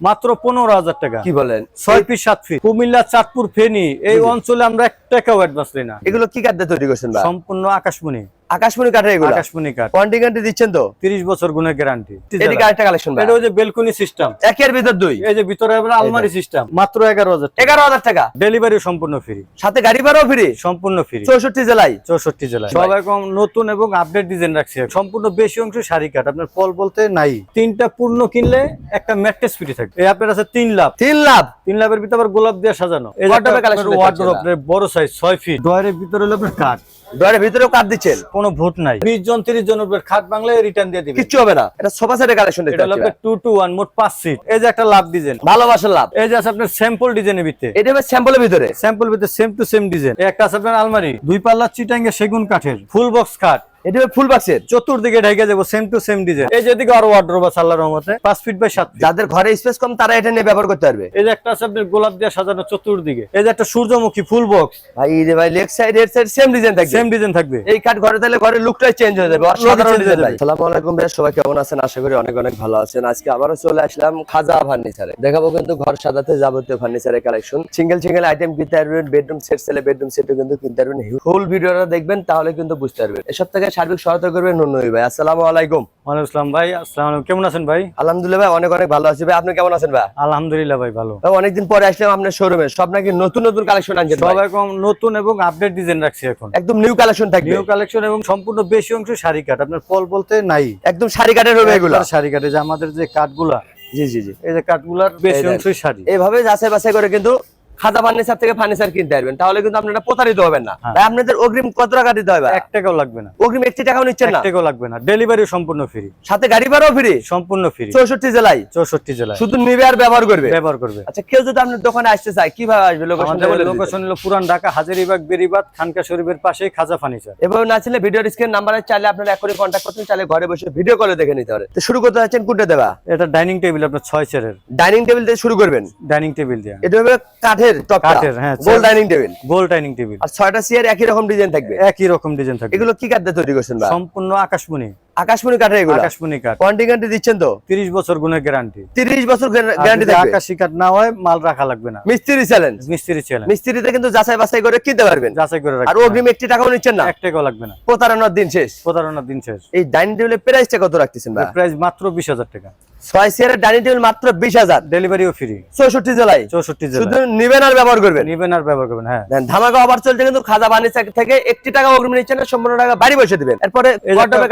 মাত্র পনেরো হাজার টাকা। কি বলেন? ছয় ফিট সাত ফিট কুমিল্লা চাঁদপুর ফেনী এই অঞ্চলে আমরা এক টাকাও অ্যাডভান্স নেই না। এগুলো কি কাদ্যে তৈরি করছেন সম্পূর্ণ আকাশমণি। আকাশমণি কাঠের এগুলো? আকাশমণি কাঠ। ওয়ারেন্টি গ্যারান্টি দিচ্ছেন তো? তিরিশ বছর গুণের গ্যারান্টি এদিকে আরেকটা কালেকশন এটা যে বেলকনি সিস্টেম একের ভিতর দুই? এই যে ভিতরে আলমারি সিস্টেম মাত্র এগারো হাজার এগারো হাজার টাকা? ডেলিভারি সম্পূর্ণ ফ্রি সাথে গাড়ি ভাড়াও ফ্রি সম্পূর্ণ ফ্রি চৌষট্টি জেলায়? চৌষট্টি জেলায়। ভাই। সব এখন নতুন এবং আপডেট ডিজাইন রাখছি। সম্পূর্ণ বেশি অংশ শাড়ি কাট আপনার ফল বলতে নাই। তিনটা পূর্ণ কিনলে একটা ম্যাট্রেস ফ্রি থাকবে। এই আপনার আছে তিন লাভ। তিন লাভ? তিন লাভের ভিতরে আবার গোলাপ দিয়ে সাজানো। এই দেখতে বড় সাইজ ছয় ফিট ডয়ারের ভিতরে হলো আপনার কাঠ। ডোয়ারের ভিতরেও কাঠ দিচ্ছেন? কোনো ভোট নাই। বিশ জন তিরিশ জন উপর খাট বাংলায় রিটার্ন দিয়ে দিবেন কিচ্ছু হবে না। এটা সোফা সেটের কালেকশন দেখতে এটা হবে 2 টু টু ওয়ান মোট পাঁচ সিট এই যে একটা লাভ ডিজাইন ভালোবাসার লাভ এই যে আছে আপনার স্যাম্পল ডিজাইনের ভিতরে। এটা হবে স্যাম্পলের ভিতরে। স্যাম্পল ভিতরে সেম টু সেম ডিজাইন একটা আছে আপনার আলমারি। দুই পাল্লা চিটাঙ্গে সেগুন কাঠের ফুল বক্স কাঠ এটা ফুল বাক্সের চতুর্দিকে ঢেকে যাব সেম টু সেম ডিজাইন এই যেদিকে আরও ওয়ার্ড্রোব আছে আল্লাহর রহমতে ফিট বাই যাদের ঘরে স্পেস কম তারা এটা নিয়ে ব্যবহার করতে পারবে। এই যে একটা আছে গোলাপ দিয়ে সাজানো চতুর্দিকে। এই যে একটা সূর্যমুখী ফুল বক্স ভাই রে ভাই লেগ সাইড এর সাইড সেম ডিজাইন থাকবে। সেম ডিজাইন থাকবে। এই কাঠ ঘরে তাহলে ঘরের লুকটাই চেঞ্জ হয়ে যাবে। অসাধারণ ডিজাইন ভাই। আসসালামু আলাইকুম ভাই সবাই কেমন আছেন? আশা করি অনেক অনেক ভালো আছেন। আজকে আবারও চলে আসলাম খাজা ফার্নিচারে। দেখাবো কিন্তু ঘর সাজাতে যাবতীয় ফার্নিচারের কালেকশন সিঙ্গেল সিঙ্গেল আইটেম কিনতে পারবেন বেডরুম সেট সেলে বেডরুম সেটও কিন্তু কিনতে পারবেন। ফুল ভিডিওটা দেখবেন তাহলে কিন্তু বুঝতে পারবেন। এসব থেকে সার্বিক সহায়তা করবেন নুনুই ভাই। আসসালামু আলাইকুম। ওয়ালাইকুম আসসালাম ভাই আসসালাম আলাইকুম। কেমন আছেন ভাই? আলহামদুলিল্লাহ ভাই অনেক অনেক ভালো আছি। ভাই আপনি কেমন আছেন ভাই? আলহামদুলিল্লাহ ভাই ভালো। ভাই, অনেকদিন পরে আসলাম আপনার শোরুমে সব নাকি নতুন নতুন কালেকশন আনছেন সব। এখন নতুন এবং আপডেট ডিজাইন রাখছি এখন। একদম নিউ কালেকশন থাকবে। নিউ কালেকশন এবং সম্পূর্ণ বেশি অংশ শাড়ি কাঠ। আপনার ফল বলতে নাই। একদম শাড়ি কাঠের হবে এগুলো। শাড়ি কাঠে যে আমাদের যে কাঠগুলা জি জি জি। এই যে কাঠগুলার বেশি। অংশই শাড়ি। এইভাবে যাচাই বাছাই করে কিন্তু খাতা ফার্নিচার থেকে ফার্নিচার কিনতে পারবেন তাহলে কিন্তু আপনারা প্রতারিত হবেন না। হ্যাঁ। ভাই আপনাদের অগ্রিম কত টাকা দিতে হবে এক টাকাও লাগবে না। অগ্রিম একটি টাকাও নিচ্ছেন না? টাকাও লাগবে না। ডেলিভারি সম্পূর্ণ ফ্রি সাথে গাড়ি ভাড়াও ফ্রি সম্পূর্ণ ফ্রি চৌষট্টি জেলায়? চৌষট্টি জেলায়। শুধু নিবে আর ব্যবহার করবে? ব্যবহার করবে। আচ্ছা কেউ যদি আপনার দোকানে আসতে চায় কীভাবে আসবে? বলে লোকেশন হলো পুরান ঢাকা হাজারিবাগ বেরিবাদ খানকা শরীফের পাশে খাজা ফার্নিচার এভাবে না ছিল ভিডিওর স্ক্রিন নাম্বারে চাইলে আপনারা এখনই কন্ট্যাক্ট করতে চাইলে ঘরে বসে ভিডিও কলে দেখে নিতে পারে তো শুরু করতে যাচ্ছেন কোনটা দেবা? এটা ডাইনিং টেবিল আপনার ছয় চেয়ারের ডাইনিং টেবিল দিয়ে শুরু করবেন। ডাইনিং টেবিল দিয়ে। এটা হবে কাঠের কাঠের, হ্যাঁ, গোল ডাইনিং টেবিল গোল ডাইনিং টেবিল আর ছয়টা চেয়ার একই রকম ডিজাইন থাকবে? একই রকম ডিজাইন থাকবে। এগুলো কি কাঠ দিয়ে তৈরি করছেন সম্পূর্ণ আকাশমণি। আকাশমণি কাঠের এগুলো? আকাশমণি কাঠ। ওয়ারেন্টি গ্যারান্টি দিচ্ছেন তো? তিরিশ বছর গুণের গ্যারান্টি তিরিশ বছর গ্যারান্টি থাকবে? আকাশি কাঠ না হয় মাল রাখা লাগবে না। মিস্ত্রি চ্যালেঞ্জ মিস্ত্রি চ্যালেঞ্জ মিস্ত্রিতে কিন্তু যাচাই বাছাই করে কিনতে পারবেন। যাচাই করে আর অগ্রিম একটি টাকাও নিচ্ছেন না? এক টাকাও লাগবে না। প্রতারণার দিন শেষ। প্রতারণার দিন শেষ। এই ডাইনিং টেবিলের প্রাইসটা কত রাখতেছেন ভাই? প্রাইস মাত্র বিশ হাজার টাকা। ছয় চেয়ারের ডাইনিং টেবিল মাত্র বিশ হাজার। ডেলিভারিও ফ্রি চৌষট্টি জেলায় চৌষট্টি শুধু জেলা নিবেন আর ব্যবহার করবেন। নিবেন আর ব্যবহার করবেন হ্যাঁ। ধামাকা অফার চলছে কিন্তু খাজা বানিচা থেকে একটি টাকা অগ্রিম নিচ্ছেন না সম্পূর্ণ টাকা বাড়ি বসে দিবেন। এরপরে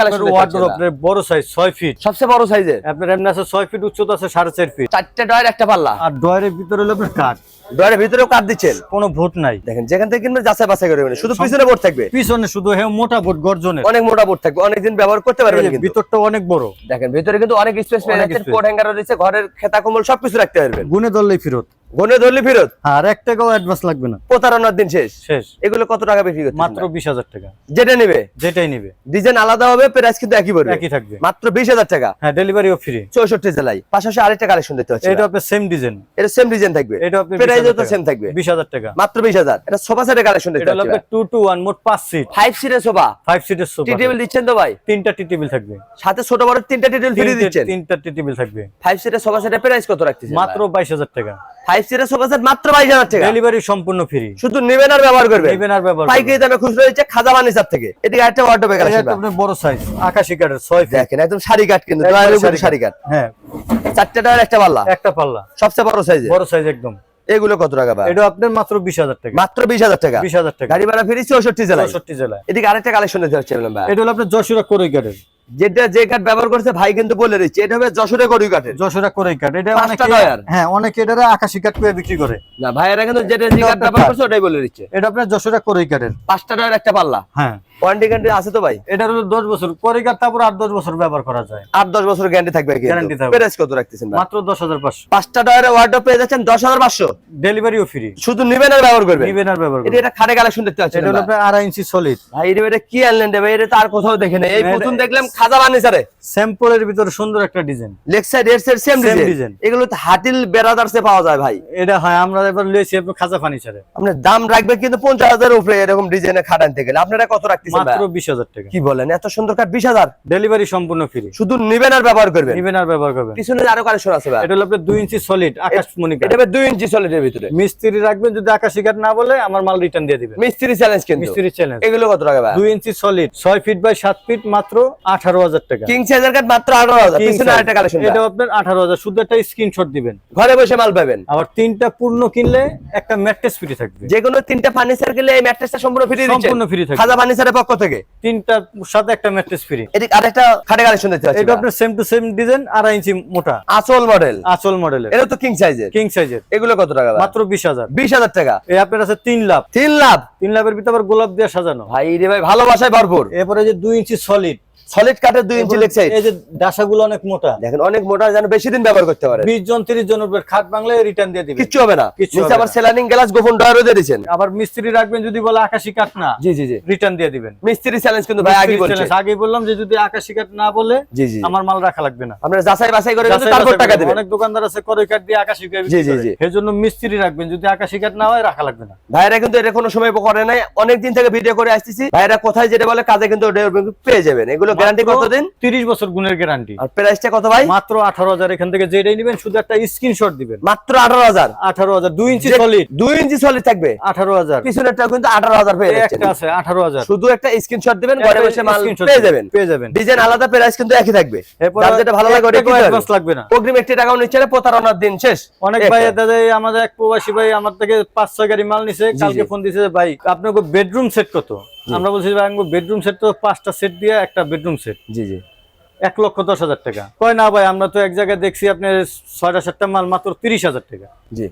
collection পাচ্ছি বড় সাইজ ছয় ফিট সবচেয়ে বড় সাইজের আপনার এমনি আছে ছয় ফিট উচ্চতা আছে সাড়ে চার ফিট চারটে ডয়ের একটা পাল্লা। আর ডয়ের ভিতরে হলো আপনার কাঠ ডয়ের ভিতরেও কাঠ দিচ্ছেন? কোনো ভোট নাই। দেখেন যেখান থেকে কিনবেন যাচাই বাছাই করে নেবেন। শুধু পিছনে বোর্ড থাকবে? পিছনে শুধু হে মোটা অনেক মোটা বোর্ড থাকবে। অনেকদিন ব্যবহার করতে পারবেন কিন্তু। ভিতরটা অনেক বড়। দেখেন ভিতরে কিন্তু অনেক স্পেস পেয়ে যাচ্ছেন। কোট হ্যাঙ্গার রয়েছে ঘরের খেতা কম্বল সবকিছু রাখতে পারবেন। গুনে ধরলেই ফেরত। গনে ধরলে ফেরত? আর এক টাকাও অ্যাডভান্স লাগবে না। প্রতারণার দিন শেষ। শেষ। এগুলো কত টাকা বিক্রি করতে মাত্র বিশ হাজার টাকা। যেটা নেবে? যেটাই নিবে। ডিজাইন আলাদা হবে প্রাইস কিন্তু একই পড়বে। একই থাকবে। মাত্র বিশ হাজার টাকা। হ্যাঁ ডেলিভারিও ফ্রি চৌষট্টি জেলায়। পাশাপাশি আরেকটা কালেকশন দেখতে পাচ্ছি এটা আপনার সেম ডিজাইন এটা সেম ডিজাইন থাকবে। এটা আপনার তো থাকবে। বিশ হাজার টাকা। মাত্র বিশ হাজার। এটা সোফা সেটের কালেকশন দেখতে এটা হলো পাচ্ছি টু টু মোট পাঁচ সিট ফাইভ সিটের সোফা। ফাইভ সিটের টি টেবিল দিচ্ছেন তো ভাই? তিনটা টি টেবিল থাকবে। সাথে ছোট বড় তিনটা টি টেবিল ফ্রি দিচ্ছেন। তিনটা টি টেবিল থাকবে। ফাইভ সিটের সোফা সেটের প্রাইস কত রাখতেছেন মাত্র বাইশ হাজার টাকা। ফাইভ সিটের সোফা সেট মাত্র বাইশ হাজার টাকা। ডেলিভারি সম্পূর্ণ ফ্রি শুধু নেবেন আর ব্যবহার করবে নেবেন আর ব্যবহার পাইকারি দামে খুচরো হচ্ছে খাজা বানিসার থেকে। এদিকে একটা ওয়ার্ডরোবে করবেন। এটা একটা আপনার বড় সাইজ আকাশি কাঠের ছয় ফিট দেখেন একদম শাড়ি কাট কিন্তু দয়ালু শাড়ি কাট হ্যাঁ। চারটে একটা পাল্লা। একটা পাল্লা। সবচেয়ে বড় সাইজে বড় সাইজ একদম। এগুলো কত টাকা ভাই? এটা আপনার মাত্র বিশ হাজার টাকা। মাত্র বিশ হাজার টাকা? বিশ হাজার টাকা। গাড়ি ভাড়া ফ্রি 64 জেলায়। চৌষট্টি জেলায়। এদিকে আরেকটা কালেকশন হচ্ছে ভাই। এটা হলো আপনার যশোরা করই কাঠের যেটা যে কাঠ ব্যবহার করছে ভাই কিন্তু বলে দিচ্ছে এটা হবে যশোরে গরু কাঠের। যশোরা করই কাঠ এটা অনেকে হ্যাঁ অনেকে এটা আকাশি কাঠ করে বিক্রি করে। না ভাইয়েরা কিন্তু যেটা যে কাঠ ব্যবহার করছে ওটাই বলে দিচ্ছে। এটা আপনার যশোরা করই কাঠের। পাঁচটা টাকার একটা পাল্লা। হ্যাঁ। ওয়ারেন্টি গ্যারান্টি আছে তো ভাই? এটা হলো দশ বছর। করই কাঠ তারপর আট দশ বছর ব্যবহার করা যায়। আট দশ বছর গ্যারান্টি থাকবে Guarantee থাকবে। প্রাইস কত রাখতেছেন মাত্র দশ হাজার পাঁচশো। পাঁচটা টাকার ওয়ার্ডরোব পেয়ে যাচ্ছেন দশ হাজার পাঁচশো। ডেলিভারিও ফ্রি শুধু নিবেন আর ব্যবহার করবে নিবেন আর ব্যবহার এটা করবেন। এটা খাটে কালেকশন দেখতে পাচ্ছেন এটা আপনার আড়াই ইঞ্চি সলিড ভাই এটা কি আনলেন ভাই? এটা তার কোথাও দেখে নেই। এই প্রথম দেখলাম খাজা বানিসারে স্যাম্পলের ভিতরে সুন্দর একটা ডিজাইন। লেগ সাইড এর সাইড সেম ডিজাইন। এগুলো তো হাতিল বেরাদার্সে পাওয়া যায় ভাই। এটা হয় আমরা এবার লইছি আপনার খাজা ফার্নিচারে। আপনার দাম রাখবে কিন্তু পঞ্চাশ হাজারের উপরে এরকম ডিজাইনের খাট আনতে গেলে আপনারা কত রাখতেছেন মাত্র ভাইয়া? বিশ হাজার টাকা। কি বলেন? এত সুন্দর বিশ হাজার? ডেলিভারি সম্পূর্ণ ফ্রি শুধু নিবেন আর ব্যবহার করবেন? নিবেন আর ব্যবহার করবেন। পিছনে আরও কালেকশন আছে ভাই। এটা হলো আপনার দুই ইঞ্চি সলিড আকাশ মনিকা এটা দুই ইঞ্চি সলিডের ভিতরে। মিস্ত্রি রাখবেন যদি আকাশি কাঠ না বলে আমার মাল রিটার্ন দিয়ে দিবেন। মিস্ত্রি চ্যালেঞ্জ কিন্তু। মিস্ত্রি চ্যালেঞ্জ এগুলো কত টাকা ভাই? দুই ইঞ্চি সলিড ছয় ফিট বাই সাত ফিট মাত্র আঠারো হাজার টাকা। কিং সাইজের কাঠ মাত্র আঠারো হাজার পিছনে আরেকটা কালেকশন এটা আপনার আঠারো হাজার শুধু একটা স্ক্রিনশট দিবেন। ঘরে বসে মাল পাবেন। আবার তিনটা পূর্ণ কিনলে একটা ম্যাট্রেস ফ্রি থাকবে। যে কোনো তিনটা ফার্নিচার কিনলে এই ম্যাট্রেসটা সম্পূর্ণ ফ্রি সম্পূর্ণ free থাকবে। খাজা ফার্নিচারের পক্ষ থেকে। তিনটার সাথে একটা ম্যাট্রেস ফ্রি এদিক আরেকটা খাটে কালেকশন দেখতে পাচ্ছি এটা আপনার সেম টু সেম ডিজাইন আড়াই ইঞ্চি মোটা। মডেল আচল এটা তো কিং সাইজের কিং সাইজের এগুলো কত টাকা মাত্র বিশ হাজার। বিশ হাজার টাকা। এই আপনার আছে তিন লাভ। তিন লাভ? তিন লাভের ভিতরে আবার গোলাপ দিয়ে সাজানো। ভাই রে ভাই ভালোবাসায় ভরপুর। এরপরে যে দুই ইঞ্চি সলিড সলিড কাঠের দুই ইঞ্চি লেগ সাইজ এই যে ডাসাগুলো অনেক মোটা। দেখেন অনেক মোটা যেন বেশি দিন ব্যবহার করতে পারে বিশ জন তিরিশ জন উপর খাট বাংলা রিটার্ন দিয়ে দিবে কিচ্ছু হবে না। নিচে আবার সেলানিং গ্লাস গোপন ডয়ারও দিয়ে দিয়েছেন আবার মিস্ত্রি রাখবেন যদি বলে আকাশি কাঠ না জি জি জি। রিটার্ন দিয়ে দিবেন। মিস্ত্রি চ্যালেঞ্জ কিন্তু ভাই আগে মিস্ত্রি আগে বললাম যে যদি আকাশি কাঠ না বলে জি জি। আমার মাল রাখা লাগবে না। আপনারা যাচাই বাছাই করে কিন্তু তারপর টাকা। দেবেন। অনেক দোকানদার আছে করে কাঠ দিয়ে আকাশি কাঠ জি, জি, জি। এর জন্য মিস্ত্রি রাখবেন। যদি আকাশি কাঠ না হয় রাখা লাগবে না। ভাইরা কিন্তু এটা কোনো সময় করে নাই। অনেক দিন থেকে ভিডিও করে আসতেছি। ভাইরা কোথায় যেটা বলে কাজে কিন্তু পেয়ে যাবেন। এগুলো গ্যারান্টি কতদিন? তিরিশ বছর গুণের গ্যারান্টি আর প্রাইসটা কত ভাই? মাত্র আঠারো হাজার এখান থেকে যেটাই নিবেন শুধু একটা স্ক্রিনশট দিবেন। মাত্র ইঞ্চি সলিড ইঞ্চি সলিড থাকবে? পিছনেরটা কিন্তু পেয়ে যাচ্ছেন। একটা আছে আঠারো হাজার। শুধু একটা স্ক্রিনশট দিবেন ঘরে বসে মাল পেয়ে যাবেন। পেয়ে যাবেন। ডিজাইন আলাদা প্রাইস কিন্তু একই থাকবে। এরপর যেটা ভালো লাগে ওটা কিনতে লাগবে না। অগ্রিম একটি টাকাও নিচ্ছে না প্রতারণার দিন শেষ। অনেক ভাই দাদা আমাদের এক প্রবাসী ভাই আমার থেকে পাঁচ ছয় গাড়ি মাল নিছে কালকে ফোন দিছে ভাই আপনাকে বেডরুম সেট কত? আমরা বলছি বেডরুম সেট তো পাঁচটা সেট দিয়ে একটা বেডরুম সেট জি জি। এক লক্ষ দশ হাজার টাকা। কয় না ভাই আমরা তো এক জায়গায় দেখছি আপনার ছয়টা সাতটা মাল মাত্র তিরিশ হাজার টাকা। জি।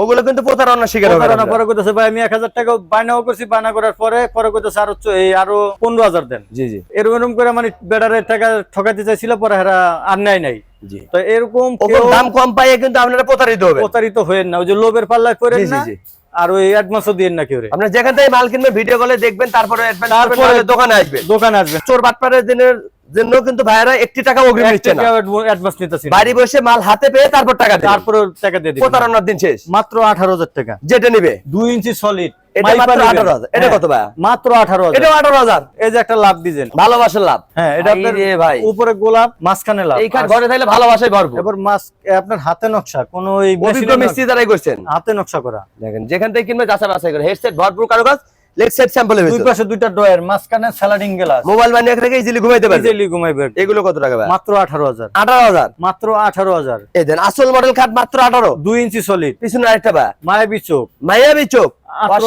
ওগুলো কিন্তু প্রতারণার শিকার প্রতারণা পরে কইতেছে ভাই আমি এক হাজার টাকা বায়নাও করছি বায়না করার পরে পরে কইতেছে আরও এই আরও পনেরো হাজার দেন। জি জি। এরকম এরকম করে মানে বেটারের টাকা ঠকাতে চাইছিল পরে হেরা আর নেয় নাই। জি। তো এরকম দাম কম পাইয়ে কিন্তু আপনারা প্রতারিত প্রতারিত হয়েন না। ওই যে লোভের পাল্লায় জি, না। আর ওই অ্যাডভান্সও দিয়েন না কেউ আপনি যেখান থেকে মাল কিনবেন ভিডিও কলে দেখবেন তারপরে অ্যাডভান্স তারপরে দোকানে আসবেন। দোকানে আসবেন। চোর বাটপারের দিনের জন্য কিন্তু ভাইয়েরা একটি টাকা অগ্রিম নিচ্ছে না। অ্যাডভান্স নিতেছি। বাড়ি বসে মাল হাতে পেয়ে তারপর টাকা দেবে তারপর টাকা দিয়ে প্রতারণার দিন শেষ। মাত্র আঠারো হাজার টাকা। যেটা নেবে? দুই ইঞ্চি সলিড এটা মাত্র আঠারো হাজার। এটা কত ভাই? মাত্র আঠারো হাজার। এটাও এই যে একটা লাভ ডিজাইন। ভালোবাসার লাভ। হ্যাঁ এটা আপনার ভাই। উপরে গোলাপ মাঝখানে লাভ। ঘরে থাকলে ভালোবাসায় ভরপুর। এবার মাস আপনার হাতে নকশা কোন এই অভিজ্ঞ মিস্ত্রি দ্বারাই করছেন। হাতে নকশা করা। দেখেন যেখান থেকে কিনবে যাচাই বাছাই করে। হেডসেট ভরপুর কারও কারুকাজ। সেট স্যাম্পলের দুই পাশে দুইটা ড্রয়ার মাঝখানে স্যালাডিং গ্লাস মোবাইল রেখে ইজিলি ঘুমাইতে পারবে? ইজিলি ঘুমাইবে। এগুলো কত টাকা ভাই? মাত্র আঠারো হাজার। আঠারো হাজার? মাত্র আঠারো হাজার। এই দেন আসল মডেল খাট মাত্র ইঞ্চি সলিড পিছনে আরেকটা বা মায়াবী চোখ।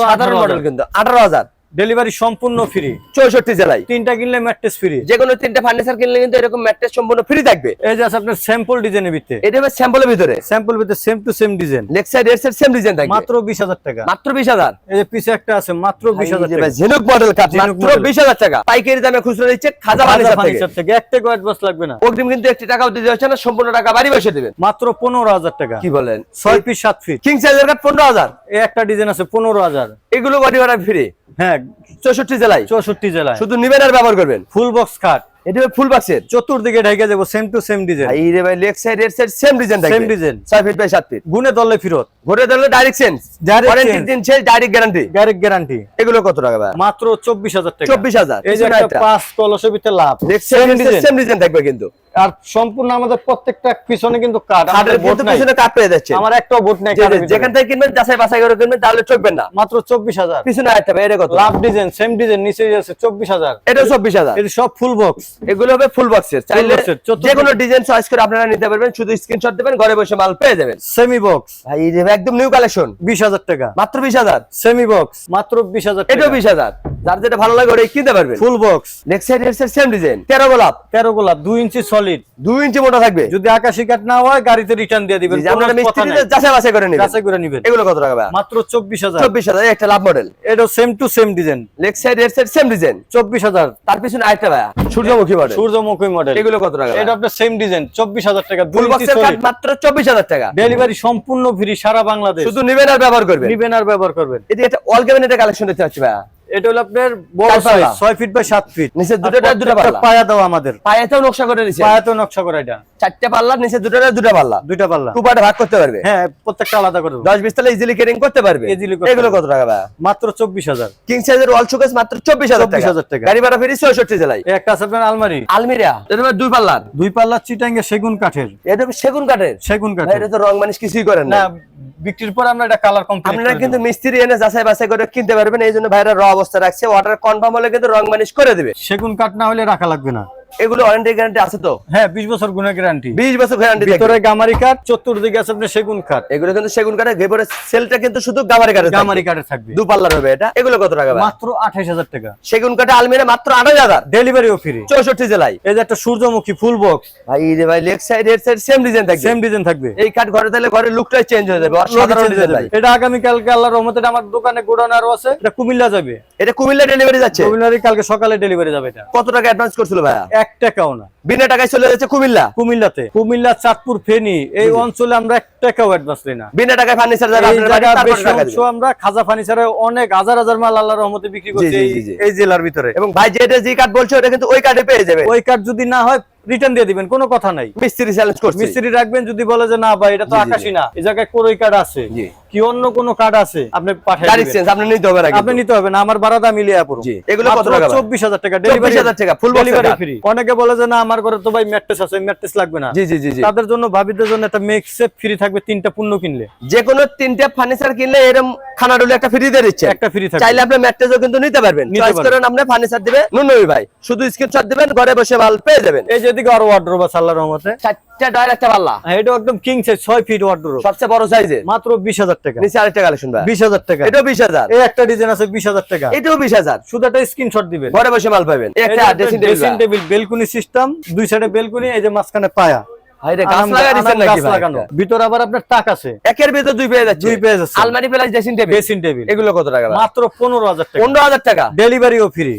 সাধারণ মডেল কিন্তু আঠারো হাজার। ডেলিভারি সম্পূর্ণ ফ্রি। চৌষট্টি জেলায়। তিনটা কিনলে ম্যাট্রেস ফ্রি। যে কোনো তিনটা ফার্নিচার কিনলে কিন্তু এরকম ম্যাট্রেস সম্পূর্ণ ফ্রি থাকবে। এই যে আছে আপনার স্যাম্পল ডিজাইনের ভিতরে। এটা হবে স্যাম্পলের ভিতরে। স্যাম্পল ভিতরে same to same design leg side এর সেম ডিজাইন থাকবে। মাত্র বিশ হাজার টাকা। মাত্র বিশ হাজার। এই যে পিছে একটা আছে মাত্র বিশ হাজার টাকা। ঝিনুক মডেল কাঠ ঝিনুক মাত্র model। বিশ হাজার টাকা। পাইকারি দামে খুচরো দিচ্ছে খাজা ফার্নিচার থেকে। এক টাকা অ্যাডভান্স লাগবে না। অগ্রিম কিন্তু একটি টাকাও দিতে হচ্ছে না সম্পূর্ণ টাকা বাড়ি বসে দেবেন। মাত্র পনেরো হাজার টাকা। কি বলেন? ছয় পিস সাত ফিট কিং সাইজের পনেরো হাজার। এই একটা ডিজাইন আছে পনেরো হাজার। এগুলো বাড়ি ভাড়া ফ্রি হ্যাঁ চৌষট্টি জেলায়। চৌষট্টি জেলায়। শুধু নিবেন আর ব্যবহার করবেন। ফুল বক্স খাট এটা ফুল বাক্সের চতুর্দিকে ঢেকে যাব সেম টু সেম ডিজাইন ভাই রে ভাই লেগ সাইড এর সাইড সেম ডিজাইন থাকবে Same design। ফিট বাই সাত ফিট গুনে দলে ফিরত। ঘুরে দিলে ডাইরেক্ট Direct ওয়ারেন্টি দিন শেষ ডাইরেক্ট গ্যারান্টি ডাইরেক্ট গ্যারান্টি এগুলো কত টাকা ভাই? মাত্র চব্বিশ হাজার টাকা। চব্বিশ হাজার। এই যে একটা পাঁচ কলসের ভিতরে লাভ। লেগ সাইড সেম ডিজাইন থাকবে কিন্তু। আর সম্পূর্ণ আমাদের প্রত্যেকটা পিছনে কিন্তু কাঠ খাটের বোট নাই। পিছনে কাট পেয়ে যাচ্ছে আমার একটাও বোট নাই যেখান থেকে কিনবেন যাচাই বাছাই করে কিনবেন তাহলে চকবেন না। মাত্র চব্বিশ হাজার। পিছনে আরেকটা ভাই এটা কত? লাভ ডিজাইন সেম ডিজাইন নিচে আছে চব্বিশ হাজার। এটাও চব্বিশ হাজার। সব ফুল বক্স এগুলো হবে ফুল বক্সের চাইলে যে কোনো ডিজাইন চয়েস করে আপনারা নিতে পারবেন শুধু স্ক্রিনশট দেবেন ঘরে বসে মাল পেয়ে যাবেন। সেমি বক্স ভাই এই যে একদম নিউ কালেকশন বিশ হাজার টাকা। মাত্র বিশ হাজার। সেমি বক্স মাত্র বিশ হাজার এটাও বিশ হাজার। যার যেটা ভালো লাগে ওটাই কিনতে পারবেন। ফুল বক্স নেক্সট সাইড এর সেম ডিজাইন তেরো গোলাপ। তেরো গোলাপ দুই ইঞ্চি সলিড দুই ইঞ্চি মোটা থাকবে। যদি আকাশি কাঠ না হয় গাড়িতে রিটার্ন দিয়ে দিবেন আপনারা মিস্ত্রিতে যাচাই বাছাই করে নিবেন। যাচাই করে নিবেন। এগুলো কত টাকা ভাই? মাত্র চব্বিশ হাজার। চব্বিশ হাজার এই একটা লাভ মডেল এটা same to same design leg side এর সাইড সেম ডিজাইন চব্বিশ হাজার। তার পিছনে আরেকটা ভাই সূর্যমুখী মডেল সূর্যমুখী মডেল এগুলো কত টাকা এটা আপনার সেম ডিজাইন চব্বিশ হাজার টাকা দুই ফুল ইঞ্চি বক্সের কাঠ সলিড মাত্র চব্বিশ হাজার টাকা। ডেলিভারি সম্পূর্ণ ফ্রি সারা বাংলাদেশ। শুধু নিবেন আর ব্যবহার করবেন। নিবেন আর ব্যবহার করবেন। এদিকে একটা অল ক্যাবিনেটের কালেকশন দেখতে পাচ্ছি ভাই এটা হলো আপনার বড় সাইজ পাল্লা। ছয় ফিট বাই ফিট নিচে দুটোটা দুটো পাল্লা। পায়া দাও আমাদের। পায়াতেও নকশা করে পায়াতেও নকশা করা এটা। চারটে পাল্লা নিচে দুটোটা দুটো পাল্লা। দুইটা পাল্লা। টু পার্টে ভাগ করতে পারবে। হ্যাঁ প্রত্যেকটা আলাদা করে তালে ইজিলি করতে পারবে। করতে এগুলো কত টাকা ভাই মাত্র চব্বিশ হাজার। কিং সাইজের ওয়াল শোকেস মাত্র চব্বিশ হাজার টাকা। 24,000 টাকা। গাড়ি ভাড়া ফেরি জেলায়। একটা আছে আপনার আলমারি। আলমিরা। এটা দুই পাল্লার। দুই পাল্লা চিটাঙ্গে সেগুন কাঠের। এটা সেগুন কাঠের। সেগুন কাঠের। এটা তো রং মানুষ কিছুই করেন না বিক্রির পর আমরা এটা কালার কমপ্লিট আপনারা কিন্তু মিস্ত্রি এনে যাচাই বাছাই করে কিনতে পারবেন এই জন্য ভাইরা র অবস্থা রাখছে অর্ডার কনফার্ম হলে কিন্তু রং মানিশ করে দেবে। সেগুন কাঠ না হলে রাখা লাগবে না। এগুলো ওয়ারেন্টি গ্যারান্টি আছে তো? হ্যাঁ বিশ বছর গুণের গ্যারান্টি বিশ বছর গ্যারান্টি ভিতরে গামারি কাঠ চতুর্দিকে আছে আপনার সেগুন কাঠ এগুলো কিন্তু সেগুন কাঠের ভেতরে সেলটা কিন্তু শুধু গামারি কাঠের গামারি কাঠের থাকবে। দু পাল্লার হবে এটা। এগুলো কত টাকা মাত্র আঠাইশ হাজার টাকা। সেগুন কাঠে আলমিরা মাত্র আঠাশ হাজার। ডেলিভারিও ফ্রি চৌষট্টি জেলায়। এই যে একটা সূর্যমুখী ফুল বক্স ভাই ভাই leg side head side same design থাকবে। সেম ডিজাইন থাকবে। এই কাঠ ঘরে তাহলে ঘরের লুকটাই চেঞ্জ হয়ে যাবে। অসাধারণ ডিজাইন ভাই। এটা আগামী কালকে আল্লাহর রহমতে আমার দোকানে গোডাউন আরও আছে। এটা কুমিল্লা যাবে। এটা কুমিল্লা ডেলিভারি যাচ্ছে। কুমিল্লারই কালকে সকালে ডেলিভারি যাবে এটা। কত টাকা অ্যাডভান্স করছিল ভাইয়া? এক টাকাও না। বিনা টাকায় চলে যাচ্ছে কুমিল্লা? কুমিল্লাতে। কুমিল্লা চাঁদপুর ফেনী এই অঞ্চলে আমরা এক টাকাও অ্যাডভান্স নেই না। বিনা টাকায় ফার্নিচার। আমরা খাজা ফার্নিচারে অনেক হাজার হাজার মাল আল্লাহর রহমতে বিক্রি করছি। এই জেলার ভিতরে। এবং ভাই যেটা যে কাঠ বলছে ওটা কিন্তু ওই কাঠে পেয়ে যাবে। ওই কার্ড যদি না হয় রিটার্ন দিয়ে দিবেন কোনো কথা নাই। মিস্ত্রি চ্যালেঞ্জ করছে। মিস্ত্রি রাখবেন যদি বলে যে না ভাই এটা তো জি, জি, আকাশি না এই জায়গায় কোরই কার্ড আছে। কি অন্য কোনো কার্ড আছে আপনি পাঠিয়ে দিবেন। আপনি নিতে হবে আপনি নিতে হবে না আমার ভাড়া দাম মিলিয়ে পুরো। এগুলো কত টাকা ভাই? চব্বিশ হাজার টাকা ডেলিভারি 24,000 টাকা, box ডেলিভারি ফ্রি অনেকে বলে যে না আমার ঘরে তো ভাই ম্যাট্রেস আছে ম্যাট্রেস লাগবে না। জি জি জি তাদের জন্য ভাবিদের জন্য একটা মেক সেট ফ্রি থাকবে তিনটা পণ্য কিনলে। যে কোনো তিনটে ফার্নিচার কিনলে এরকম খানাডুলে একটা ফ্রি দিয়ে দিচ্ছে একটা ফ্রি থাকবে। চাইলে আপনি ম্যাট্রেসও কিন্তু নিতে পারবেন। চয়েস করেন আপনি ফার্নিচার দিবে নুনবি ভাই শুধু স্ক্রিনশট দিবেন ঘরে বসে মাল পেয়ে যাবেন। এই যেদিকে আরও ওয়ার্ড্রোব আছে আল্লাহর রহমতে। চারটা ডয়ের একটা পাল্লা। এটা একদম কিং সাইজ ছয় ফিট ওয়ার্ড্রোব সবচেয়ে বড় সাইজে মাত্র বিশ হাজার টাকা। নিচে আরেকটা কালেকশন ভাই। বিশ হাজার টাকা। এটাও বিশ হাজার। এই একটা ডিজাইন আছে বিশ হাজার টাকা। এটাও বিশ হাজার। শুধু একটা স্ক্রিনশট দিবেন। ঘরে বসে মাল পাবেন। একটা ড্রেসিং টেবিল বেলকুনি সিস্টেম দুই সাইডে বেলকুনি এই যে মাঝখানে পায়া। ভিতরে আবার আপনার টাক আছে। একের ভিতর দুই পেয়ে যাচ্ছে। দুই পেয়ে যাচ্ছে। আলমারি plus dressing table. Dressing table. এগুলো কত টাকা মাত্র টাকা। ডেলিভারিও ফ্রি।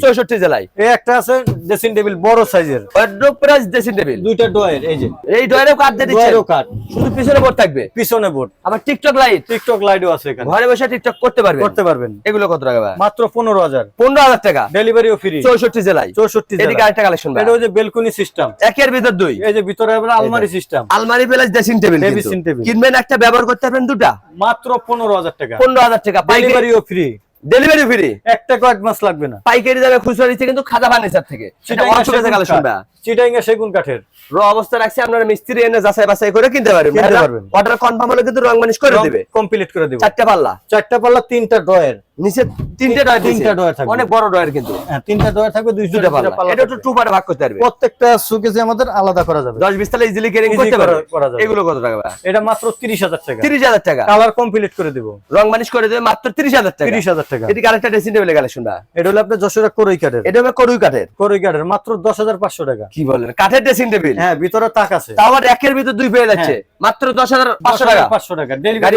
জেলায়। এই একটা আছে ড্রেসিং টেবিল বড় সাইজের। Wardrobe plus dressing table. দুইটা ডয়ের এই যে। এই ডয়ারেও কাঠ দিয়ে দিচ্ছে ডয়েরও কাঠ শুধু পিছনে বোর্ড থাকবে? পিছনে বোর্ড আবার টিকটক লাইট টিকটক লাইটও আছে এখানে। ঘরে বসে টিকটক করতে পারবে করতে পারবেন। এগুলো কত টাকা মাত্র পনেরো হাজার। পনেরো হাজার টাকা। ডেলিভারিও ফ্রি চৌষট্টি জেলায়। চৌষট্টি এদিকে আরেকটা কালেকশন এটা ওই যে বেলকুনি সিস্টেম একের ভিতর দুই। এই যে ভিতরে আবার আলমারি সিস্টেম আলমারি প্লাস ড্রেসিং টেবিল table। কিনবেন একটা ব্যবহার করতে পারবেন দুটা। মাত্র পনেরো হাজার টাকা। পনেরো হাজার টাকা। পাইকারি ডেলিভারিও ফ্রি ডেলিভারি ফ্রি একটা কয়েক মাস লাগবে না। পাইকারি যাবে খুচরা দিচ্ছে কিন্তু খাজা ফার্নিচার থেকে। সেটা অসুবিধা কালেকশন চিটাইঙ্গা সেগুন কাঠের। র অবস্থা রাখছে আপনারা মিস্ত্রি এনে যাচাই বাছাই করে কিনতে পারবেন কিনতে পারবেন। অর্ডার কনফার্ম হলে কিন্তু রং মানিশ করে দিবে। কমপ্লিট করে দেবো। চারটা পাল্লা। চারটা পাল্লা তিনটা ডয়ের নিচে তিনটে ডয়ার তিনটা drawer থাকবে। অনেক বড় ডয়ার কিন্তু। হ্যাঁ তিনটা ডয়ের থাকবে দুই দুটা পাল্লা। এটা একটু টু পার্টে ভাগ করতে পারবে। প্রত্যেকটা সুকেজে আমাদের আলাদা করা যাবে। দশ বিশ তালে ইজিলি কেরিং করতে পারবে। করা যাবে। এগুলো কত টাকা ভাই? এটা মাত্র তিরিশ হাজার টাকা। তিরিশ হাজার টাকা। কালার কমপ্লিট করে দেবো। রং মানিশ করে দেবে মাত্র তিরিশ হাজার টাকা। তিরিশ হাজার টাকা। এদিকে আরেকটা ড্রেসিং টেবিল কালেকশন এটা হলো আপনার যশোরের করই কাঠের। এটা হবে করুই কাঠের। করই কাঠের মাত্র দশ হাজার পাঁচশো টাকা। কি বলেন কাঠের ড্রেসিং টেবিল হ্যাঁ ভিতরে তাক আছে। তাও একের দুই পেয়ে যাচ্ছে। হ্যাঁ। মাত্র 10500 টাকা। 500 টাকা।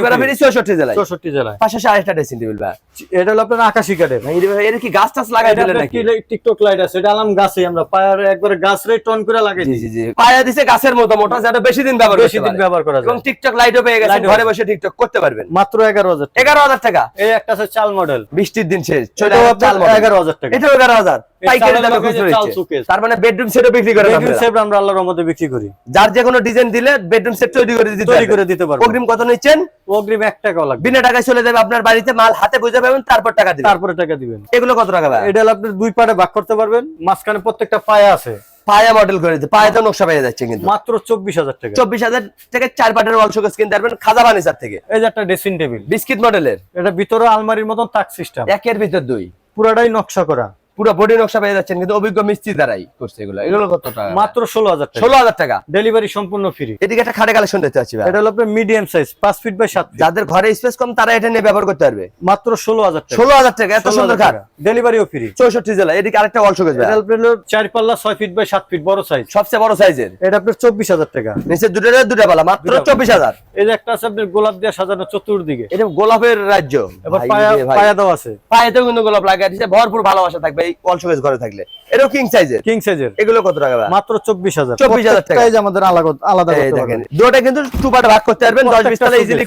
ভাড়া জেলায়। 64 জেলায়। আরেকটা ড্রেসিং টেবিল ভাই। এটা হলো আপনার কাঠের এর কি গাছ টাছ লাগাই দিলেন নাকি? টিকটক লাইট আছে। গাছে আমরা পায়ার একবারে গাছ রে টন করে লাগাই দিয়েছি জি পায়া দিছে গাছের মতো মোটা যেটা বেশি দিন ব্যবহার বেশি দিন ব্যবহার করা যায়। এবং টিকটক লাইটও পেয়ে গেছে ঘরে বসে টিকটক করতে পারবেন। মাত্র 11000 11000 টাকা। এই একটা চাল মডেল বৃষ্টির দিন শেষ ছোট 11000 টাকা। এগারো হাজার? তার মানে বেডরুম সেটও বিক্রি করে বেডরুম সেট আমরা আল্লাহর রহমতে বিক্রি করি। যার যে কোনো ডিজাইন দিলে বেডরুম সেট তৈরি করে দিতে তৈরি করে দিতে পারব। অগ্রিম কত নিচ্ছেন? অগ্রিম লাগবে। বিনা টাকায় চলে যাবে আপনার বাড়িতে মাল হাতে বুঝে পাবেন তারপর টাকা দিবেন। তারপরে টাকা দিবেন। এগুলো কত টাকা ভাই? এটা হলো আপনার দুই ভাগ করতে পারবেন। মাঝখানে প্রত্যেকটা পায়া আছে। পায়া মডেল করে দিতে। নকশা পেয়ে যাচ্ছে কিন্তু। মাত্র চব্বিশ হাজার টাকা। চব্বিশ হাজার থেকে চার পাটের ওয়াল শোকেস কিনতে পারবেন খাজা থেকে। এই যে একটা ড্রেসিং টেবিল বিস্কিট মডেলের এটা ভিতরে আলমারির মতন তাক সিস্টেম একের ভিতর দুই। পুরাটাই নকশা করা। পুরো বডি নকশা পেয়ে যাচ্ছেন কিন্তু অভিজ্ঞ মিস্ত্রি দ্বারাই করছে এগুলো। এগুলো কত টাকা? মাত্র ষোলো হাজার ষোলো হাজার টাকা। ডেলিভারি সম্পূর্ণ ফ্রি এদিকে একটা খাটে কালেকশন দেখতে পাচ্ছি এটা হলো আপনার মিডিয়াম সাইজ পাঁচ ফিট বাই সাত যাদের ঘরে স্পেস কম তারা এটা নিয়ে ব্যবহার করতে পারবে। মাত্র ষোলো হাজার টাকা। ষোলো হাজার টাকা এত সুন্দর খাট। ডেলিভারিও ফ্রি চৌষট্টি জেলা এদিকে আরেকটা এটা আপনার চার পাল্লা ছয় ফিট বাই সাত ফিট বড় সাইজ সবচেয়ে বড় সাইজের এটা আপনার চব্বিশ হাজার টাকা। নিচে দুটো দুটো পালা মাত্র চব্বিশ হাজার। এই যে একটা আছে আপনার গোলাপ দিয়ে সাজানো চতুর্দিকে। এটা গোলাপের রাজ্য। এবার পায়া রে পায়া দেওয়া আছে। পায়েতেও কিন্তু গোলাপ লাগিয়ে দিচ্ছে ভরপুর ভালোবাসা থাকবে। ওয়াল শোকেস ঘরে থাকলে। এটাও কিং সাইজের কিং সাইজের এগুলো কত টাকা মাত্র চব্বিশ হাজার। 24,000 টাকা। প্রত্যেকটাই আমাদের আলাদা আলাদা করতে পারবেন। দুটো কিন্তু টু ভাগ করতে পারবেন দশ বিশ প্রত্যেকটা ইজিলি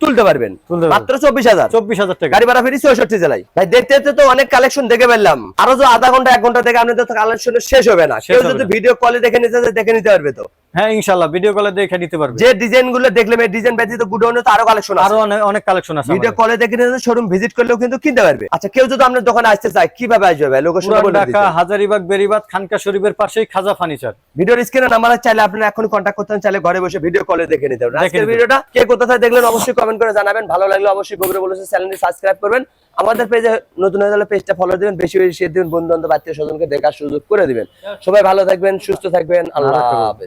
তুলতে পারবেন। তুলতে পারবেন। মাত্র চব্বিশ হাজার। চব্বিশ হাজার টাকা। গাড়ি ভাড়া ফেরি চৌষট্টি জেলায়। ভাই দেখতে দেখতে তো অনেক কালেকশন দেখে ফেললাম। আরও যে আধা ঘণ্টা এক ঘণ্টা থেকে আপনাদের কালেকশন শেষ হবে না। কেউ যদি না। ভিডিও কলে দেখে নিতে দেখে নিতে পারবে তো। হ্যাঁ ইনশাল্লাহ ভিডিও কলে দেখে নিতে পারবে। যে ডিজাইনগুলো দেখলাম এই ডিজাইন ব্যতীত গুডাউনে তো আরও কালেকশন আছে। আরও অনেক কালেকশন আছে ভিডিও। কলে দেখে নিতে শোরুম ভিজিট করলেও কিন্তু কিনতে পারবে। আচ্ছা কেউ যদি আপনার দোকানে আসতে চায় কীভাবে আসবে ভাই? লোকেশন বলে ঢাকা হাজারিবাগ বেরিবাদ খানকা শরীফের পাশেই খাজা ফার্নিচার ভিডিওর স্ক্রিনে নাম্বার চাইলে আপনারা এখন কন্ট্যাক্ট করতে চাইলে ঘরে বসে ভিডিও কলে দেখে নিতে পারবেন। আজকের ভিডিওটা কে কোথায় দেখলেন অবশ্যই কমেন্ট করে জানাবেন। ভালো লাগলে অবশ্যই বগুড়া বলেছে চ্যানেলটি সাবস্ক্রাইব করবেন। আমাদের পেজে নতুন হয়ে গেলে পেজটা ফলো দিবেন বেশি বেশি শেয়ার দিবেন বন্ধু বান্ধব আত্মীয় স্বজনকে দেখার সুযোগ করে দিবেন। সবাই ভালো থাকবেন সুস্থ থাকবেন আল্লাহ হাফেজ।